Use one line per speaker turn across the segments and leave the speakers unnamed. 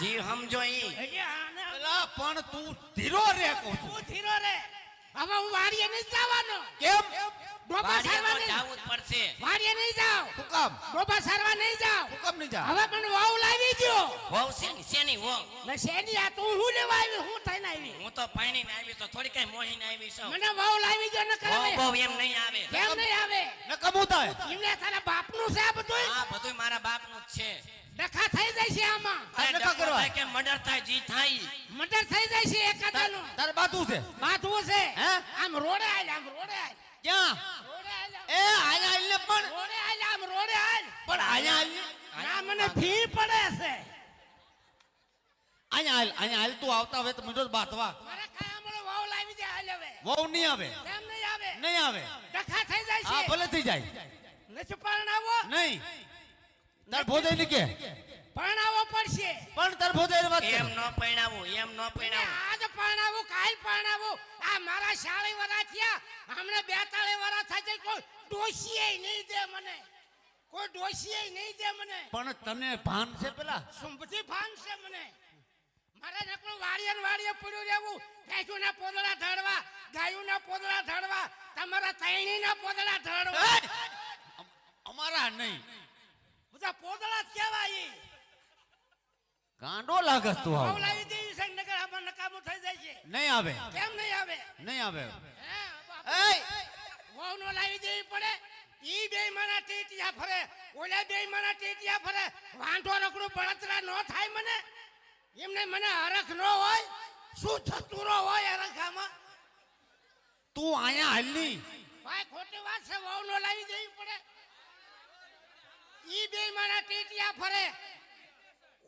જી સમજો
એલા પણ તું ધીરો રે કો
તું ધીરો રે. હવે હું વાડીએ નહીં જવાનો.
કેમ?
ડોબા સારવા નહીં.
જાવું પડશે.
વાડીએ નહીં જાવ
હુકમ કામ?
ડોબા સારવા નહીં જાવ
કામ નહીં જાવ
હવે પણ વાવ લાવી ગયો
વાવ શેની શેની વહુ.
ને શેની આ તું હું લેવા આવી? હું થઈને આવી?
હું તો પાણી ને આવી તો થોડી કઈ મોહી ને આવી છું.
મને વાવ લાવી ગયો ન કરે
વાવ એમ નહીં આવે.
કેમ નહીં આવે?
ન કમું થાય?
એમને તારા બાપનું છે આ બધું
હા બધું મારા બાપનું જ છે.
ડખા થઈ જાય છે આમાં
અરે
નકા
ડખો
કરવા.
થાય કે મર્ડર થાય જી થાય.
મર્ડર થઈ જાય છે એકાદાનું.
તાર બાતું છે?
બાથવું છે.
હે?
આમ રોડે આલ આમ રોડે આલ
ક્યાં?
રોડે આલ એ
એ આયા ને પણ
રોડે આલ આમ રોડે આલ
પણ આયા આલ
ના મને ફી પડે છે.
અહીંયા આલ અહીંયા આલ તું આવતા હવે તો મીઠો જ બાતવા
મારે ખાયા મળે વાવ લાવી દે આલ હવે.
વાવ નહીં આવે.
કેમ નહીં આવે?
નહીં આવે.
ડખા થઈ જાય
હા
છે
ભલે થઈ જાય.
નથી આવો.
નહીં. તાર ભોજાઈ ની કે.
પડશે
પણ તરફોતેર વાત
એમ ન પરણાવું એમ ન પરણાવું.
આજ પરણાવું કાલ પરણાવું. આ મારા શાળી વરા થયા. હમણાં બેતાળી વરા થાય છે. કોઈ ડોશીએ નહીં દે મને. કોઈ ડોશીએ નહીં દે મને.
પણ તને ભાન છે પેલા?
સુંભતી ભાન છે મને. મારે નકલું વાડીએ ને વાડીએ પડ્યું રહેવું. ભેંસુના પોદળા ઢળવા ગાયુના પોદળા ઢળવા તમારા તૈણીના પોદળા ઢળવા.
અમારા નહીં.
બધા પોદળા જ કહેવાય.
ગાંડો લાગસ તું
લાવી નકર આમાં થઈ જાય છે.
નહીં આવે.
કેમ નહીં આવે?
નહીં આવે.
બાપ. નો લાવી દેવી પડે. ઈ બે માણા ટેટિયા ફરે. ઓલા બે માણા ટેટિયા ફરે. વાંઢો રકડું બળતરા ન થાય મને. એમને મને હરખ ન હોય શું થતુરો હોય હરખામાં?
તું અહીંયા હાલની.
ભાઈ ખોટી વાત છે. વાવ નો લાવી દેવી પડે. ઈ બે માણા ટેટિયા ફરે.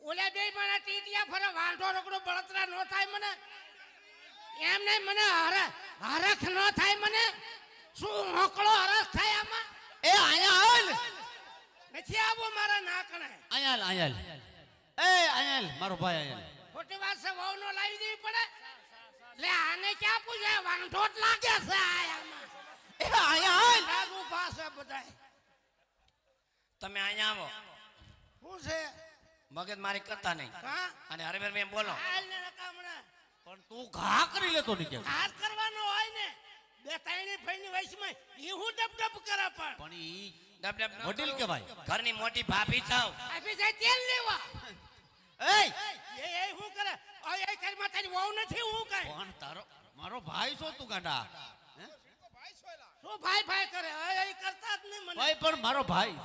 ઓલા બે માણા ટીટિયા ફરે વાંઢો રોકડો બળતરા ન થાય મને. એમ નહીં મને હર- હરખ ન થાય મને. શું હોકળો હરખ થાય આમાં?
એ અહીંયા હાલ.
નથી આવો મારા નાકણે
હાલ અહીંયા એ અહીંયા હાલ મારો ભાઈ અહીંયા
ખોટી વાત છે વહુ નો લાવી દેવી પડે. લે આને ક્યાં પૂછે? વાંઢો જ લાગે છે આમાં.
એ અહીંયા હાલ.
લાગુ પાસે બધાય.
તમે અહીંયા આવો.
શું છે?
મગજ મારી કરતા નહીં.
હા?
અને હરવેર મેં બોલો.
હાલ ને નકામણે
પણ તું ઘા કરી લેતો નહીં કેમ?
હાથ કરવાનો હોય ને બે ત્રણની ભાઈની વયસમાં એ હું ડબ ડબ કરે પણ.
પણ ઈ
ડબ ડબ ન કે
ભાઈ
ઘરની મોટી ભાભી થાવ.
ભાભી જાય તેલ લેવા.
એય!
એ એ હું કરે? આ એ કરી તારી વહુ નથી હું કઈ?
કોણ તારો મારો ભાઈ છો તું ગાંડા? હે?
શું ભાઈ ભાઈ કરે? એ એ કરતા જ નહીં મને.
ભાઈ પણ મારો ભાઈ.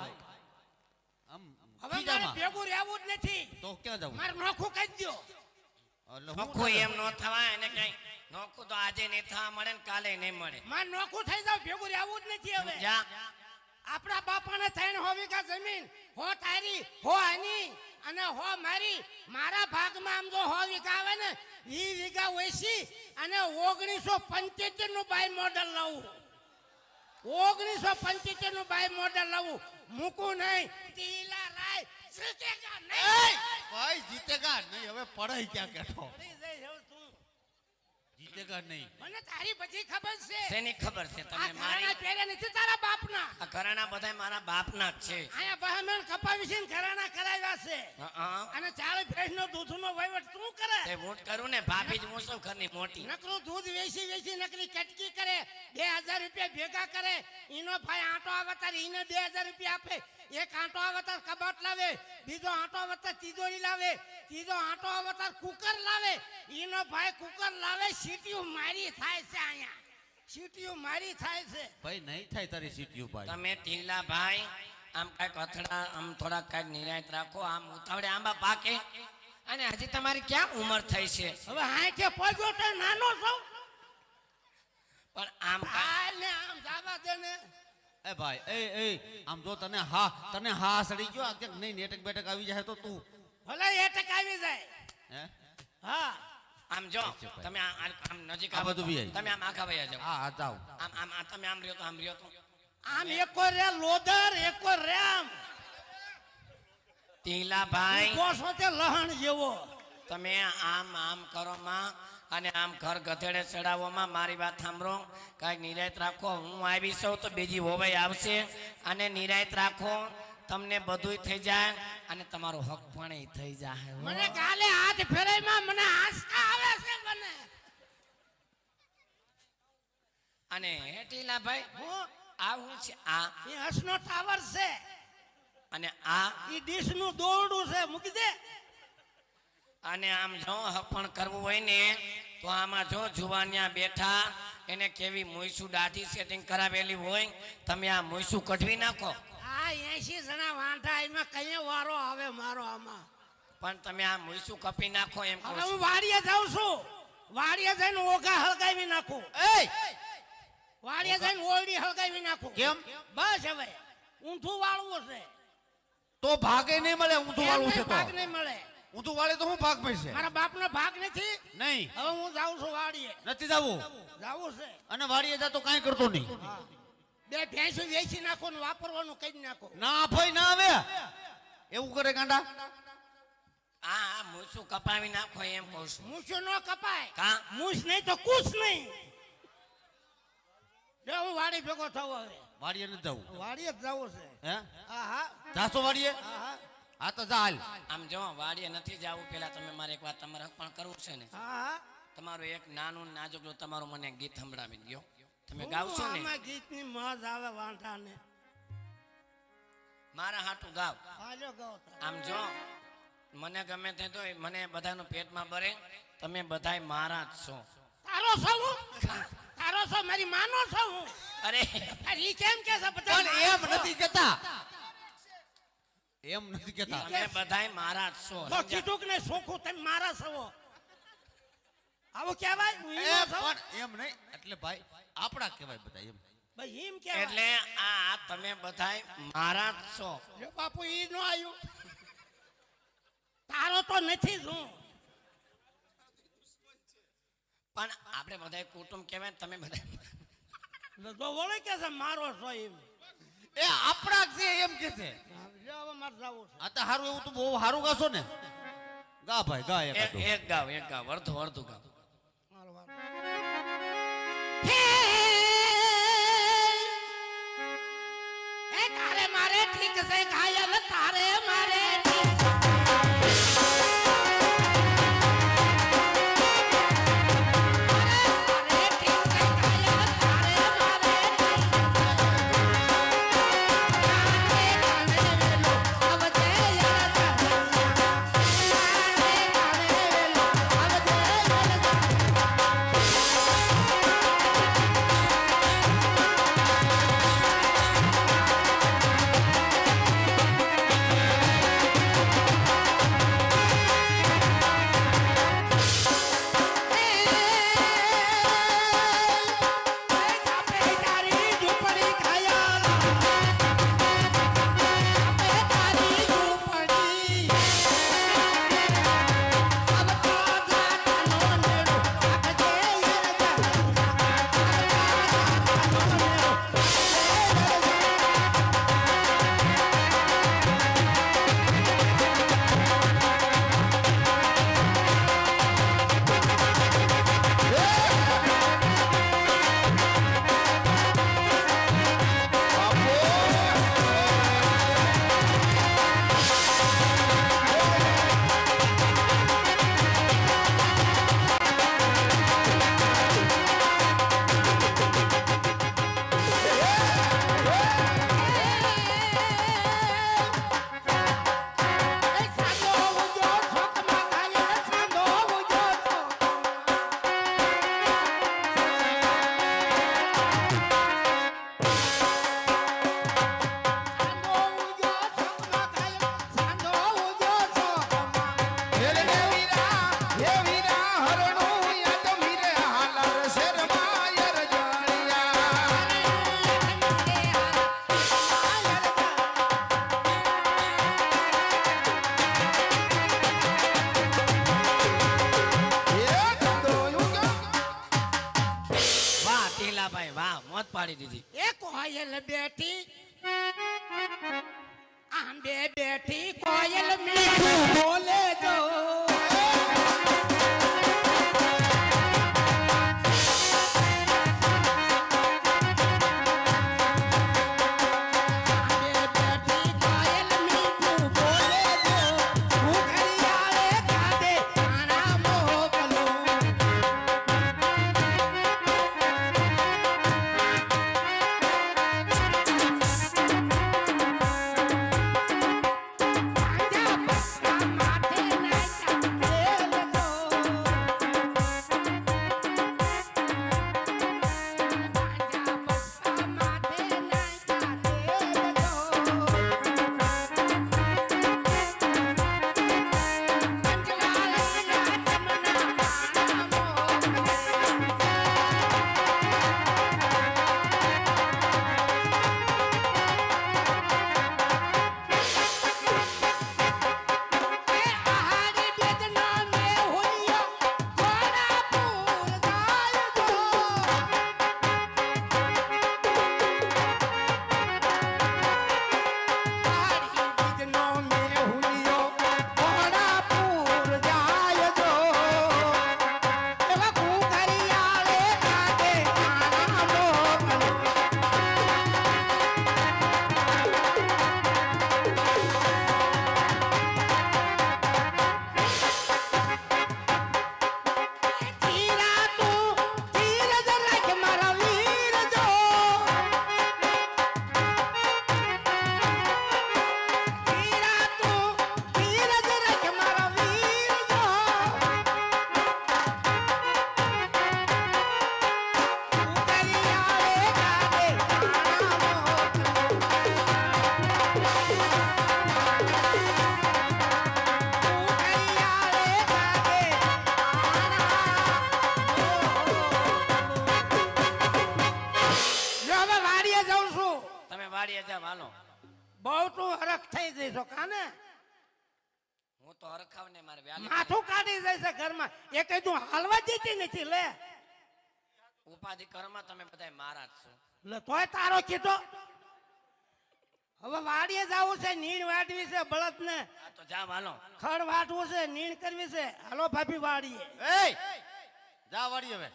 હવે મારે ભેગું રહેવું જ નથી.
તો ક્યાં જવું?
મારે નોખું કહી દ્યો.
એટલે
નોખું એમ ન થવાય એને કઈ. નોખું તો આજે નહીં થવા મળે ને કાલે નહીં મળે.
મારે નોખું થઈ જાવ ભેગું રહેવું જ નથી હવે.
જા.
આપણા બાપાને થઈને હો વીઘા જમીન હો તારી હો આની અને હો મારી. મારા ભાગમાં આમ જો હો વીઘા આવે ને ઈ વીઘા વેચી અને ઓગણીસો પંચોતેરનું બાય મોડલ લાવું. ઓગણીસો પંચોતેરનું બાય મોડલ લાવું. મૂકું નહીં ટીલા રાય જીતેગા! નહીં
ભાઈ જીતેગા નહીં હવે પડાઈ ક્યાં કેઠો
પડી જાય તું.
જીતેગા નહીં.
મને તારી બધી ખબર છે.
શેની ખબર છે?
આ
મારી
પહેરે નથી તારા બાપના.
આ ઘરાના બધા મારા બાપના જ છે.
અહીંયા બહામણ કપાવી છે ઘરાના કરાવ્યા છે. અને ચાલે ભેંસનો દૂધનો વહીવટ તું કરે?
તે હું કરું ને ભાભી જ છું ઘરની મોટી.
નકરું દૂધ વેચી વેચી નકરી કટકી કરે બે હજાર રૂપિયા ભેગા કરે. એનો ભાઈ આંટો આવતાર ઈને બે હજાર રૂપિયા આપે. એક આંટો આવતાર કબાટ લાવે બીજો આંટો આવતાર તિજોરી લાવે. ત્રીજો આંટો આવતાર કુકર લાવે. એનો ભાઈ કુકર લાવે સીટીઓ મારી થાય છે અહીંયા. સીટીઓ મારી થાય છે.
ભાઈ નહીં થાય તારી સીટીઓ ભાઈ.
તમે ટીલા ભાઈ આમ કાંઈક અથડા આમ થોડાક કાંઈક નિરાયત રાખો આમ ઉતાવળે આંબા પાકે. અને હજી તમારી ક્યાં ઉંમર થઈ છે?
હવે કે પગ્યો તો નાનો છો.
પણ આમ
ને આમ જાવા દે ને.
એ ભાઈ એ એ આમ જો તને હા તને હા સડી ગયો આ કે નહીં નેટક બેટક આવી જાય તો તું.
ભલે એ ટકાવી જાય.
હે?
હા.
આમ જો તમે આમ નજીક
આ બધું બી
તમે આમ આખા ભાઈ જાવ
હા હા જાવ
આમ આમ આ તમે આમ રહ્યો તો આમ રહ્યો તો.
આમ એકો રે લોદર એકો રે આમ.
ટીલા ભાઈ
કોસો તે લહણ જેવો.
તમે આમ આમ કરો માં અને આમ ઘર ગધેડે ચડાવવામાં મારી વાત સાંભળો. કાંઈક નિરાયત રાખો હું આવી છું તો બીજી હોવાઈ આવશે. અને નિરાયત રાખો તમને બધુંય થઈ જાય અને તમારો હક પણ થઈ જાય
મને કાલે હાથ ફેરાઈમાં મને આંસકા આવે છે મને.
અને હેટીલા ભાઈ
હું
આ હું છે આ.
એ હસનો ટાવર છે.
અને આ
એ ડીશનું દોરડું છે મૂકી દે.
અને આમ જો હપણ કરવું હોય ને તો આમાં જો જુવાનિયા બેઠા એને કેવી મોઈસું દાઢી સેટિંગ કરાવેલી હોય તમે આ મોઈસું કઢવી નાખો.
આ એસી જણા વાંઠા એમાં કઈ વારો આવે મારો આમાં?
પણ તમે આ મૂસું કપી નાખો એમ
હવે હું વાડીએ જાઉં છું. વાડીએ જઈને ઓઘા હળગાવી નાખું.
એ
વાડીએ જઈને ઓરડી હળગાવી નાખું.
કેમ?
બસ હવે. ઊંધું વાળવું છે
તો ભાગે નહીં મળે ઊંધું વાળવું છે તો.
ભાગ નહીં મળે.
ઊંધું વાળે તો હું ભાગ પડશે
મારા બાપનો ભાગ નથી?
નહીં.
હવે હું જાઉં છું વાડીએ.
નથી જવું?
જાવું છે.
અને વાડીએ જતો કાંઈ કરતો નહીં.
બે ભેંસો વેચી નાખો ને વાપરવાનું કઈ નાખો.
ના ભાઈ ના આવે. એવું કરે ગાંડા?
હા મૂછું કપાવી નાખો એમ કહું છું.
મૂછું ન કપાય.
કા?
મૂછ નહીં તો કુછ નહીં. જો હું વાડી ભેગો થવો હવે.
વાડીએ ન જવું.
વાડીએ જ જવું છે.
હે?
હા હા
જાશો વાડીએ?
હા
તો ચાલ
આમ જો વાડીએ નથી જવું પેલા તમે મારે એક વાત તમારે હક પણ કરવું છે ને.
હા હા
તમારું એક નાનું નાજુકલું તમારું મને ગીત સંભળાવી દો તમે ગાવશો ને?
આમાં ગીતની મોજ આવે વાંઢાને.
મારા હાટું ગાવ.
હાલો ગાવ
આમ જો મને ગમે તે તો મને બધાનું પેટમાં ભરે. તમે બધાય મારા જ છો.
તારો છો હું? તારો છો મારી માનો છો હું?
અરે.
અરે ઈ કેમ કે છે બધા
પણ એમ નથી કેતા. એમ નથી કેતા.
તમે બધાય મારા જ છો.
તો કીધું કે નહીં સોખું તમે મારા છો. આવું કહેવાય? હું
એ પણ એમ નહીં. એટલે ભાઈ આપણા કહેવાય બધા એમ.
ભાઈ એમ કહેવાય.
એટલે આ તમે બધાય મારા જ છો.
બાપુ ઈ નો આવ્યું તારો તો નથી જ હું.
પણ આપણે બધાય કુટુંબ કહેવાય તમે બધા
તો વળે કે છે મારો છો એમ.
એ આપણા છે એમ કે છે.
લ્યો હવે મારે જાવું છે.
આ તો સારું એવું તો બહુ સારું ગાશો ને. ગા ભાઈ ગા એક
ગાવ એક ગાવ અડધું અડધું ગાવ.
હું તો
હરખાવ ને મારે વ્યાલી
માથું કાઢી જાય છે ઘરમાં. એ કઈ તું હાલવા જીતી નથી લે.
ઉપાધિ કરમાં તમે બધા મારા જ છો.
લે તોય તારો કીધો. હવે વાડીએ જવું છે નીણ વાટવી છે બળદ ને
તો જા હાલો
ખડ વાટવું છે નીણ કરવી છે. હાલો ભાભી વાડીએ.
એ જા વાડીએ હવે.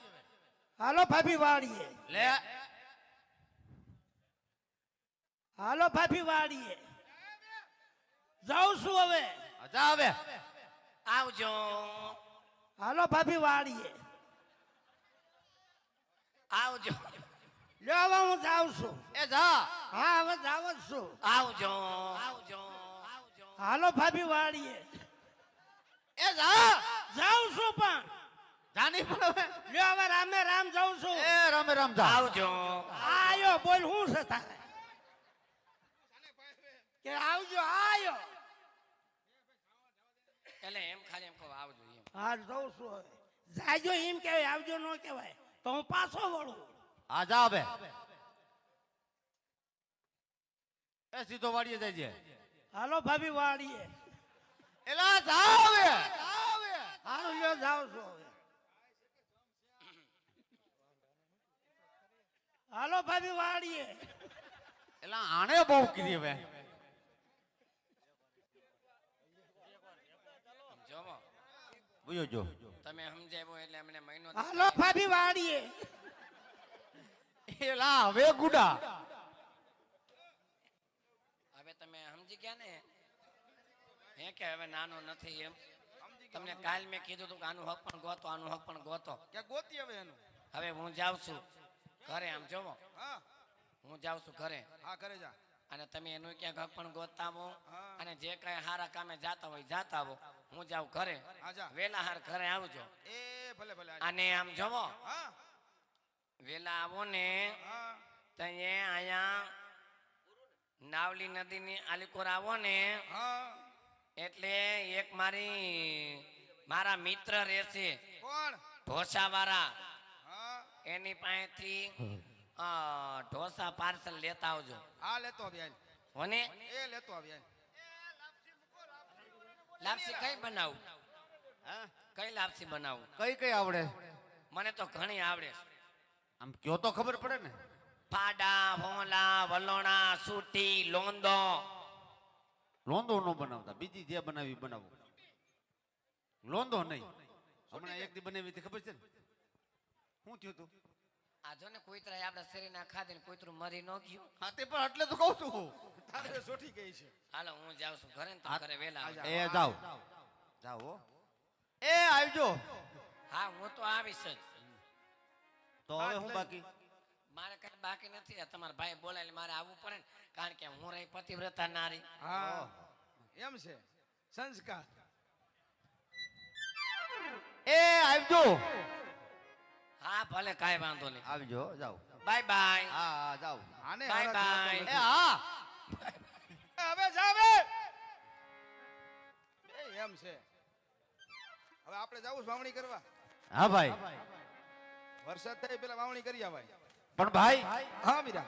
હાલો ભાભી વાડીએ.
લે.
હાલો ભાભી વાડીએ. જાઉં છું હવે.
આ જા
આવજો.
હાલો ભાભી વાડીએ
આવજો.
લ્યો હવે હું જાઉં છું.
એ જા.
હા હવે જાવ જ છું.
આવજો. આવજો. આવજો.
હાલો ભાભી વાડીએ
એ જા.
જાઉં છું પણ.
જાની પણ હવે.
લ્યો હવે રામે રામ જાઉં છું.
એ રામે રામ જા.
આવજો.
આયો બોલ હું છે તારે? કે આવજો આયો.
એટલે એમ ખાલી એમ કહો આવજો એમ.
હા જઉં છું હવે. જાજો એમ કહેવાય આવજો ન કહેવાય તો હું પાછો વળું.
આ જા હવે. એ સીધો વાડીએ જાય
હાલો ભાભી વાડીએ.
એલા જા હવે.
હાલો લ્યો જાઉં છું હવે. હાલો ભાભી વાડીએ.
એલા આણે બહુ કીધી હવે
જોવો
જો.
તમે સમજાવો એટલે અમને મહિનો
હાલો ભાભી વાડીએ.
લા હવે ગુડા.
હવે તમે સમજી ગયા ને? હે કે હવે નાનો નથી એમ? તમને કાલ મેં કીધું હતું કે આનું હક પણ ગોતો આનું હક પણ ગોતો.
કે ગોતી હવે એનું?
હવે હું જાઉં છું ઘરે આમ જોવો
હા.
હું જાઉં છું ઘરે.
હા ઘરે જા.
અને તમે એનું ક્યાંક હક પણ ગોતતા આવો અને જે કઈ સારા કામે જાતા હોય જાતા આવો. હું જાઉં ઘરે. વેલા હાર ઘરે આવજો
એ ભલે ભલે
અને આમ જોવો વેલા આવો ને. તો એ અહીંયા નાવલી નદીની આલીકોર આવો ને. એટલે એક મારી મારા મિત્ર રહેશે.
કોણ?
ઢોસાવાળા. એની પાસેથી ઢોસા પાર્સલ લેતા આવજો.
હા લેતો આવ્યા
હોને?
એ લેતો આવી હાલ.
લાપસી કઈ બનાવું?
હા?
કઈ લાપસી બનાવું?
કઈ કઈ આવડે?
મને તો ઘણી આવડે
આમ કયો તો ખબર પડે ને?
ફાડા ભોલા વલોણા સૂટી લોંદો.
લોંદો નો બનાવતા બીજી જે બનાવી બનાવો. લોંદો નહીં. હમણાં એક દી બનાવી હતી ખબર છે ને? શું થયું તું?
આ જો ને કોઈતરા આપણા શરીરના ખાધે ને કુતરું મરી ન ગયું.
હા તે પણ એટલે તો કહું છું.
તારે સોઠી ગઈ છે.
હાલો હું જાઉં છું ઘરે ને ઘરે વેલા
એ જાઓ. જાઓ. હો. એ આવજો.
હા હું તો આવીશ જ.
તો હવે હું બાકી?
મારે કઈ બાકી નથી. તમારા ભાઈ બોલાય મારે આવવું પડે ને કારણ કે હું રહી પતિવ્રતા નારી.
હા એમ છે. સંસ્કાર.
એ આવજો.
હા ભલે કાંઈ વાંધો નહીં.
આવજો જાઓ.
Bye bye.
હા હા જાઓ.
આને
બાય
બાય.
એ હા.
હવે જાવે. એ એમ છે. હવે આપણે જાવું છે વાવણી કરવા?
હા ભાઈ.
વરસાદ થાય પેલા વાવણી કરી આવાય
પણ ભાઈ
હા મીરા.